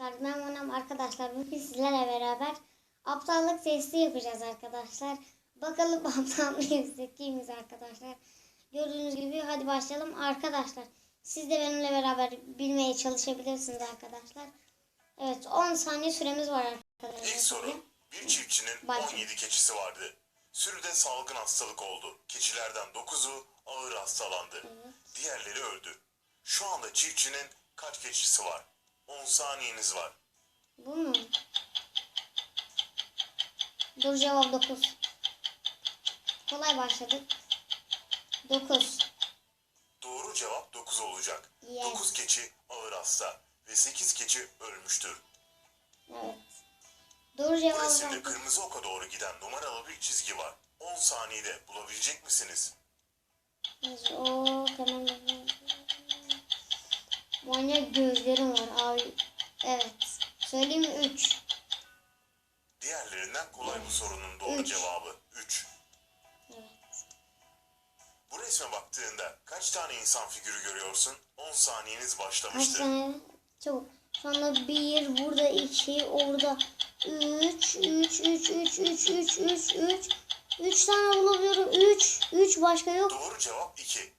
Ben Monam arkadaşlar bugün sizlerle beraber aptallık testi yapacağız arkadaşlar. Bakalım aptal mıyız, zekiyiz arkadaşlar. Gördüğünüz gibi hadi başlayalım arkadaşlar. Siz de benimle beraber bilmeye çalışabilirsiniz arkadaşlar. Evet 10 saniye süremiz var arkadaşlar. İlk soru. Bir çiftçinin Başla. 17 keçisi vardı. Sürüde salgın hastalık oldu. Keçilerden 9'u ağır hastalandı. Diğerleri öldü. Şu anda çiftçinin kaç keçisi var? 10 saniyeniz var. Bu mu? Dur cevap 9. Kolay başladık. 9. Doğru cevap 9 olacak. Yes. 9 keçi ağır hasta ve 8 keçi ölmüştür. Evet. Doğru Bu cevap resimde kırmızı oka doğru giden numaralı bir çizgi var. 10 saniyede bulabilecek misiniz? O hemen Manyak gözlerim var abi. Evet. Söyleyeyim mi 3? Diğerlerinden kolay bu sorunun doğru Üç. cevabı 3. Evet. Bu resme baktığında kaç tane insan figürü görüyorsun? 10 saniyeniz başlamıştır. tane? Çabuk. Anda 1, burada 2, orada 3, 3, 3, 3, 3, 3, 3, 3. 3 tane bulabiliyorum. 3, 3 başka yok. Doğru cevap 2.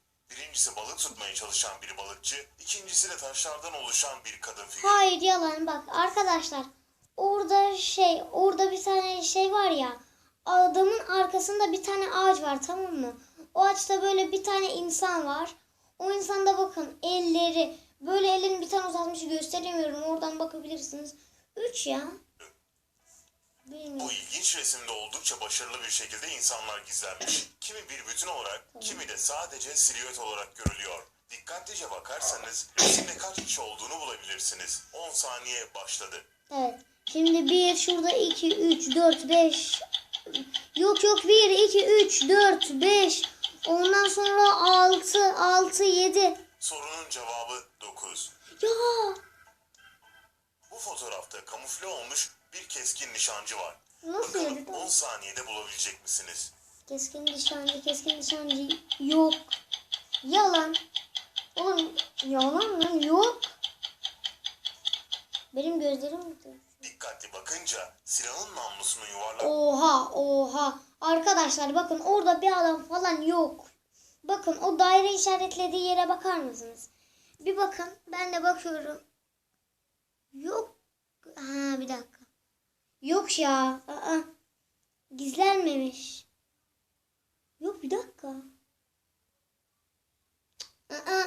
Birincisi balık tutmaya çalışan bir balıkçı, ikincisi de taşlardan oluşan bir kadın figürü. Hayır yalan bak arkadaşlar. Orada şey, orada bir tane şey var ya. Adamın arkasında bir tane ağaç var tamam mı? O ağaçta böyle bir tane insan var. O insanda bakın elleri böyle elini bir tane uzatmış gösteremiyorum. Oradan bakabilirsiniz. 3 ya. Bilmiyorum. Bu ilginç resimde oldukça başarılı bir şekilde insanlar gizlenmiş. Kimi bir bütün olarak, kimi de sadece silüet olarak görülüyor. Dikkatlice bakarsanız resimde kaç kişi olduğunu bulabilirsiniz. 10 saniye başladı. Evet. Şimdi 1 şurada 2 3 4 5 Yok yok 1 2 3 4 5 Ondan sonra 6 6 7 Sorunun cevabı 9. Ya Bu fotoğrafta kamufle olmuş bir keskin nişancı var. Nasıl Bakalım yedi? 10 saniyede bulabilecek misiniz? Keskin nişancı, keskin nişancı yok. Yalan. Oğlum yalan lan yok. Benim gözlerim Dikkatli bakınca silahın namlusunun yuvarlak Oha oha. Arkadaşlar bakın orada bir adam falan yok. Bakın o daire işaretlediği yere bakar mısınız? Bir bakın ben de bakıyorum. Yok. Ha bir dakika. Yok ya. Aa, gizlenmemiş. Yok bir dakika. Aa,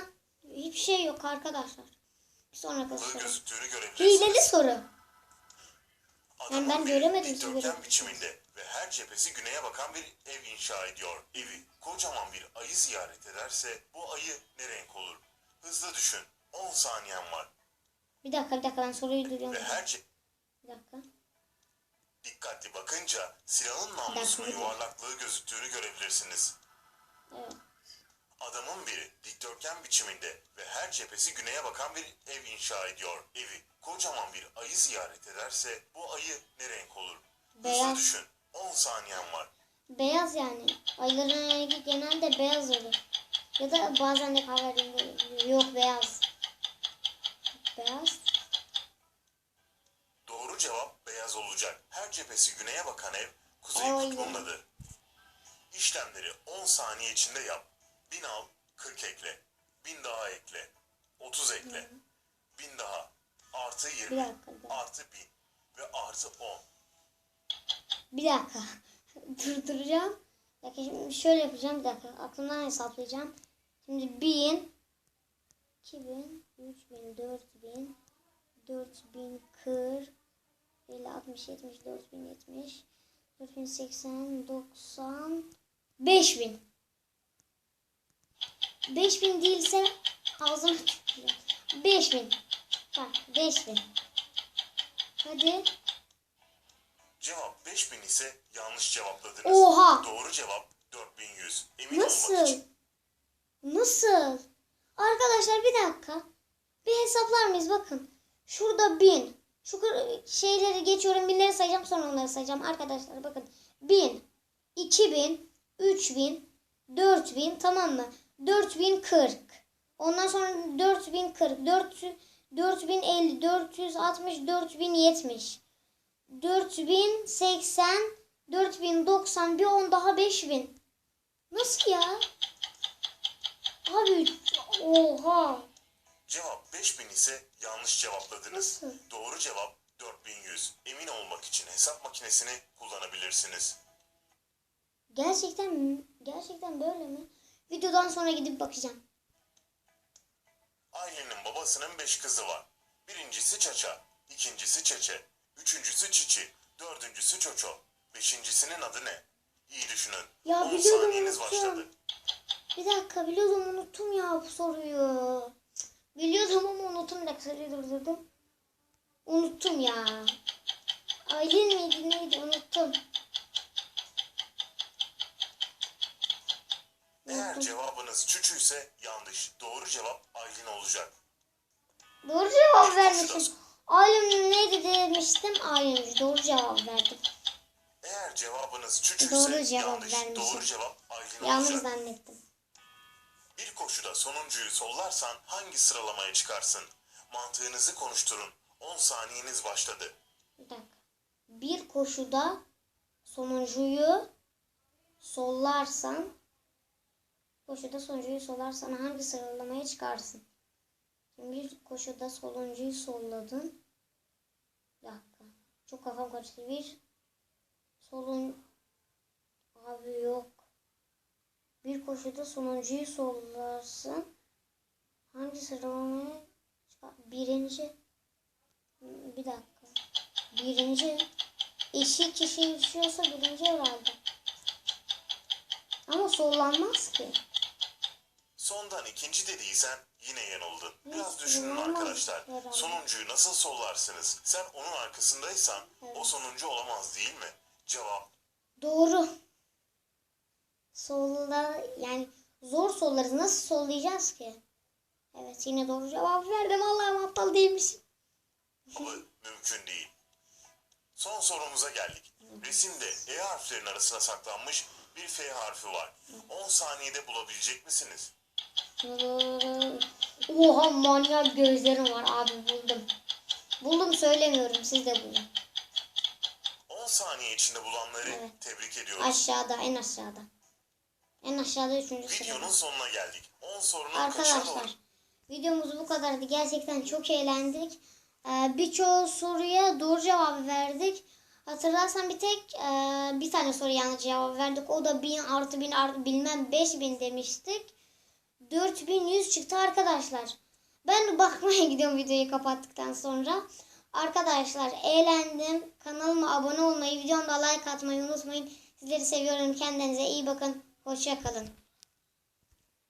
hiçbir şey yok arkadaşlar. Bir sonraki soru. Hileli soru. Adamın ben göremedim, görebilirsiniz. biçiminde ve her cephesi güneye bakan bir ev inşa ediyor. Evi kocaman bir ayı ziyaret ederse bu ayı ne renk olur? Hızlı düşün. 10 saniyen var. Bir dakika bir dakika ben soruyu duyuyorum. Ve her ce- Bir dakika. Dikkatli bakınca silahın namlusunun yuvarlaklığı gözüktüğünü görebilirsiniz. Evet. Adamın biri dikdörtgen biçiminde ve her cephesi güneye bakan bir ev inşa ediyor. Evi kocaman bir ayı ziyaret ederse bu ayı ne renk olur? Hızlı Beyaz. düşün. 10 saniyen var. Beyaz yani. Ayların rengi genelde beyaz olur. Ya da bazen de kahverengi. Yok beyaz. Beyaz. Cephesi güneye bakan ev kuzey Ay. kutbundadır. İşlemleri 10 saniye içinde yap. 1000 al, 40 ekle. 1000 daha ekle. 30 ekle. 1000 daha. Artı 20. Bir dakika, bir dakika. Artı 1000. Ve artı 10. Bir dakika. Durduracağım. Bir dakika şimdi şöyle yapacağım. Bir dakika. Aklımdan hesaplayacağım. Şimdi 1000 2000 3000 4000 4000 40 50 60 70 4000 70 4080 90 5000 5000 değilse ağzıma tükürüyorum. 5000 Tamam 5000 Hadi Cevap 5000 ise yanlış cevapladınız. Oha! Doğru cevap 4100. Emin olmak Nasıl? için. Nasıl? Arkadaşlar bir dakika. Bir hesaplar mıyız? Bakın. Şurada bin. Şu şeyleri geçiyorum. Binleri sayacağım sonra onları sayacağım. Arkadaşlar bakın. Bin. iki bin. Üç bin. Dört bin. Tamam mı? Dört bin kırk. Ondan sonra dört bin kırk. Dört, 4050, 460, 4070, 4080, 4090, bir 10 daha 5000. Nasıl ya? Abi oha. Cevap 5000 ise yanlış cevapladınız. Nasıl? Doğru cevap 4100. Emin olmak için hesap makinesini kullanabilirsiniz. Gerçekten mi? Gerçekten böyle mi? Videodan sonra gidip bakacağım. Ailenin babasının 5 kızı var. Birincisi Çaça, ikincisi Çeçe, üçüncüsü Çiçi, dördüncüsü Çoço. Beşincisinin adı ne? İyi düşünün. Ya 10 biliyordum, saniyeniz unuttum. başladı. Bir dakika biliyordum unuttum ya bu soruyu. Biliyordum ama unuttum. Bir dakika durdurdum. Unuttum ya. Aylin miydi neydi unuttum. Eğer cevabınız Çüçü ise yanlış. Doğru cevap Aylin olacak. Doğru cevap vermişim. Aylin neydi demiştim. Aylin doğru cevap verdim. Eğer cevabınız Çüçü Doğru ise cevap yanlış. vermişim. Doğru cevap Aylin Yanlış olacak. zannettim. Bir koşuda sonuncuyu sollarsan hangi sıralamaya çıkarsın? Mantığınızı konuşturun. 10 saniyeniz başladı. Bir dakika. Bir koşuda sonuncuyu sollarsan koşuda sonuncuyu sollarsan hangi sıralamaya çıkarsın? Bir koşuda sonuncuyu solladın. Bir dakika. Çok kafam karıştı. Bir solun abi yok. Bir koşuda sonuncuyu sollarsın. Hangi sıralamaya çıkar? Birinci. Bir dakika. Birinci. Eşit kişi düşüyorsa birinci herhalde. Ama sollanmaz ki. Sondan ikinci dediysen yine yanıldın. Biraz düşünün arkadaşlar. herhalde? Sonuncuyu nasıl sollarsınız? Sen onun arkasındaysan o sonuncu olamaz değil mi? Cevap Doğru. Solla yani zor sollarız. Nasıl sollayacağız ki? Evet yine doğru cevap verdim. Allah'ım aptal değilmişim. mümkün değil. Son sorumuza geldik. Resimde E harflerin arasına saklanmış bir F harfi var. 10 saniyede bulabilecek misiniz? Oha manyak gözlerim var abi buldum. Buldum söylemiyorum siz de bulun. 10 saniye içinde bulanları Evet. tebrik ediyoruz. Aşağıda en aşağıda. En aşağıda üçüncü sırada. Videonun sonuna geldik. 10 sorunun? Arkadaşlar videomuz bu kadardı. Gerçekten çok eğlendik. Ee, Birçoğu soruya doğru cevabı verdik. Hatırlarsan bir tek e, bir tane soru yanlış cevap verdik. O da 1000 artı 1000 artı bilmem 5000 demiştik. 4100 çıktı arkadaşlar. Ben bakmaya gidiyorum videoyu kapattıktan sonra. Arkadaşlar eğlendim. Kanalıma abone olmayı, videomda like atmayı unutmayın. Sizleri seviyorum. Kendinize iyi bakın. Hoşça kalın.